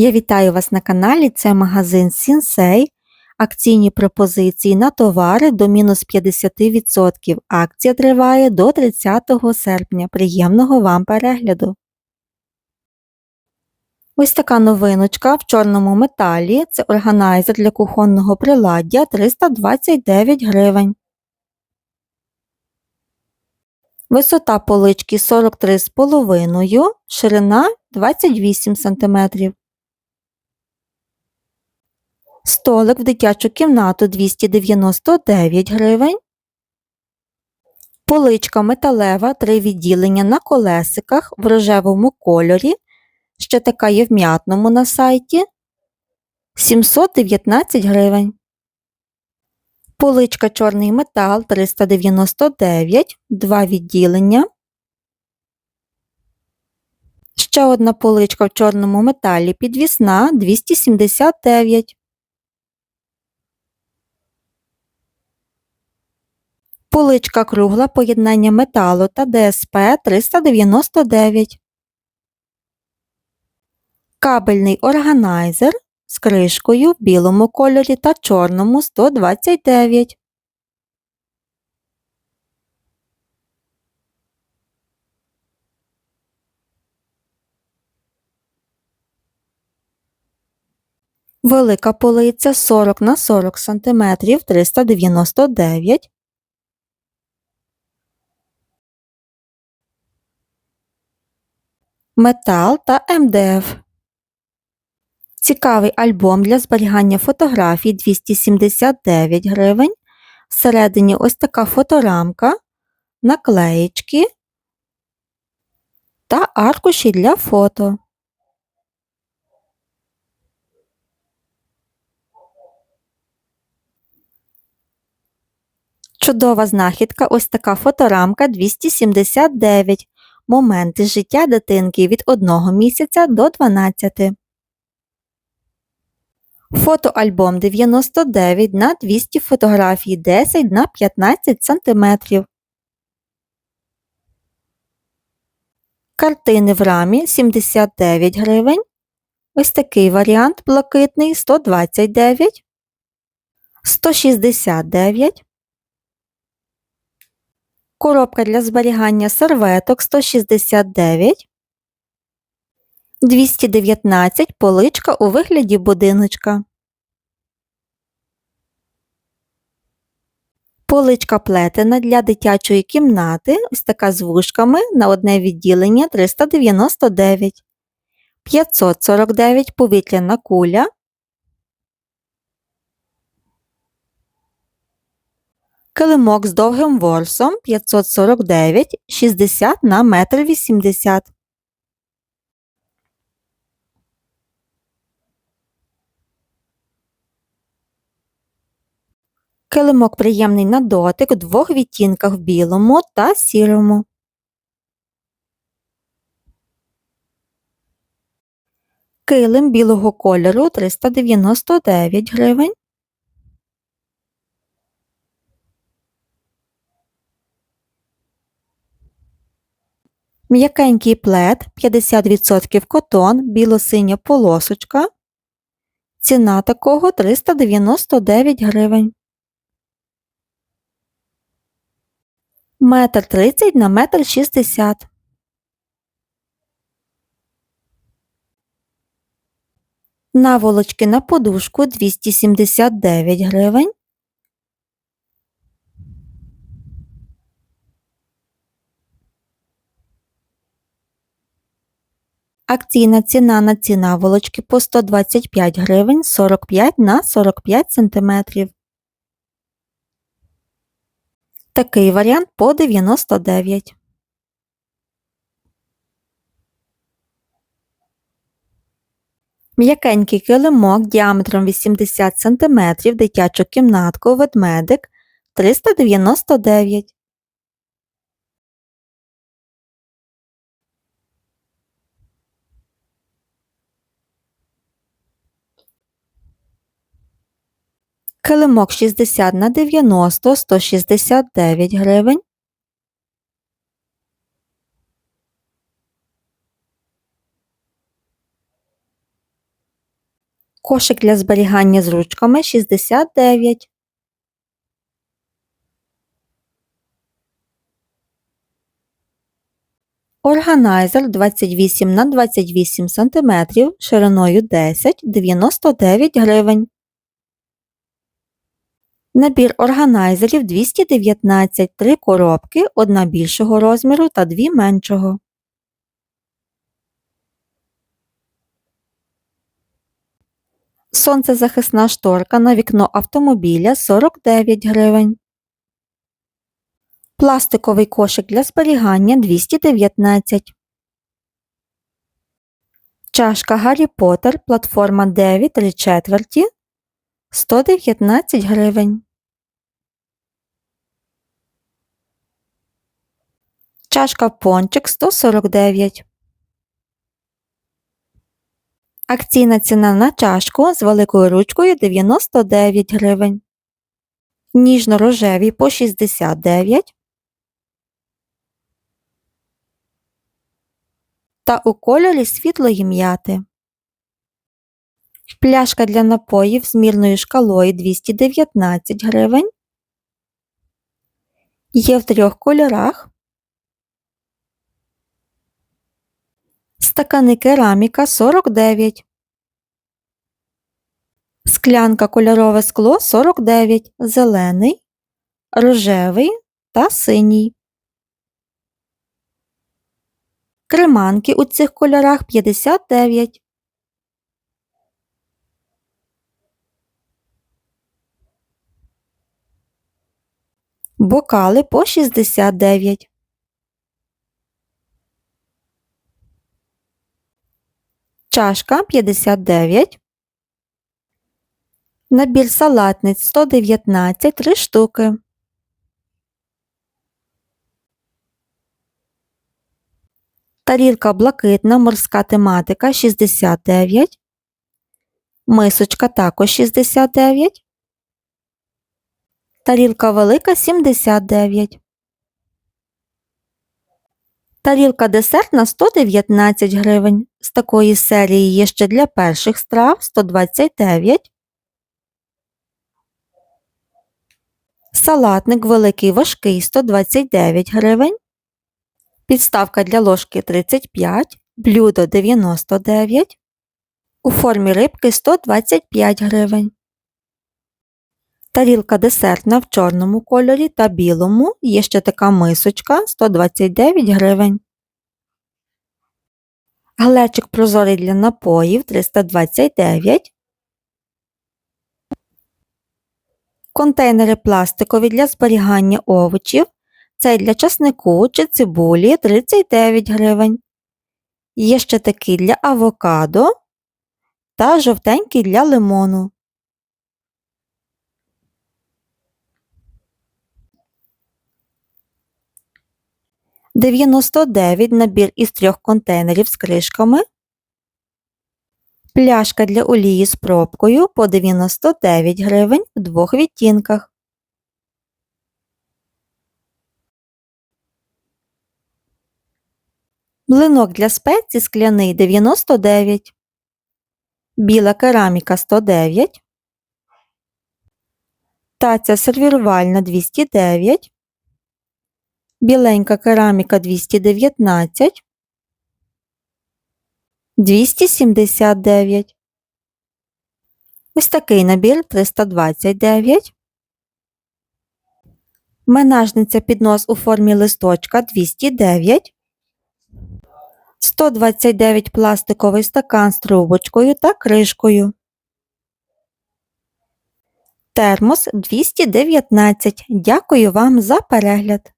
Я вітаю вас на каналі. Це магазин Сінсей. Акційні пропозиції на товари до мінус 50%. Акція триває до 30 серпня. Приємного вам перегляду! Ось така новиночка в чорному металі. Це органайзер для кухонного приладдя 329 гривень. Висота полички 43,5, ширина 28 см. Столик в дитячу кімнату 299 гривень. Поличка металева, три відділення на колесиках в рожевому кольорі. Ще така є в м'ятному на сайті 719 гривень. Поличка чорний метал 399, два відділення. Ще одна поличка в чорному металі підвісна 279. Поличка кругла поєднання металу та ДСП 399. Кабельний органайзер з кришкою в білому кольорі та чорному 129. Велика полиця 40 на 40 см 399. Метал та МДФ. Цікавий альбом для зберігання фотографій 279 гривень. Всередині ось така фоторамка, наклеєчки та аркуші для фото. Чудова знахідка ось така фоторамка 279. Моменти життя дитинки від 1 місяця до 12. Фотоальбом 99 на 200 фотографій 10 на 15 см. Картини в рамі 79 гривень. Ось такий варіант блакитний 129, 169. Коробка для зберігання серветок 169. 219 поличка у вигляді будиночка. Поличка плетена для дитячої кімнати. Ось така з вушками на одне відділення 399. 549 повітряна куля. Килимок з довгим ворсом 549 60 на 1,80 м. Килимок приємний на дотик у двох відтінках в білому та сірому. Килим білого кольору 399 гривень. М'якенький плед 50% котон, біло-синя полосочка. Ціна такого 399 гривень. Метр тридцять на метр шістдесят. Наволочки на подушку 279 гривень. Акційна ціна на ці наволочки по 125 гривень 45 на 45 сантиметрів. Такий варіант по 99. М'якенький килимок діаметром 80 см дитячу кімнатку ведмедик 399. Килимок 60 на 90 169 гривень. Кошик для зберігання з ручками 69. Органайзер 28 на 28 см шириною 10 99 гривень. Набір органайзерів 219, 3 коробки, одна більшого розміру та дві меншого. Сонцезахисна шторка на вікно автомобіля 49 гривень. Пластиковий кошик для зберігання 219. Чашка Гаррі Поттер, платформа 9 3 четверті 119 гривень. Чашка пончик 149. Акційна ціна на чашку з великою ручкою 99 гривень. Ніжно-рожеві по 69. Та у кольорі світлої м'яти. Пляшка для напоїв з мірною шкалою 219 гривень. Є в трьох кольорах. Стакани кераміка 49. Склянка кольорове скло 49, зелений, рожевий та синій. Креманки у цих кольорах 59. Бокали по 69. Чашка 59. Набір салатниць 119 3 штуки. Тарілка блакитна морська тематика 69. Мисочка також 69. Тарілка велика 79. Тарілка десертна 119 гривень. З такої серії є ще для перших страв 129. Салатник великий важкий 129 гривень. Підставка для ложки 35, блюдо 99. У формі рибки 125 гривень. Тарілка десертна в чорному кольорі та білому. Є ще така мисочка 129 гривень. Глечик прозорий для напоїв 329. Контейнери пластикові для зберігання овочів. Цей для часнику чи цибулі 39 гривень. Є ще такий для авокадо та жовтенький для лимону. Дев'яносто дев'ять набір із трьох контейнерів з кришками. Пляшка для олії з пробкою по 99 гривень в двох відтінках. Блинок для спецій скляний 99. Біла кераміка 109. Таця сервірувальна 209. Біленька кераміка 219. 279. Ось такий набір 329. Менажниця піднос у формі листочка 209. 129 пластиковий стакан з трубочкою та кришкою. Термос 219. Дякую вам за перегляд.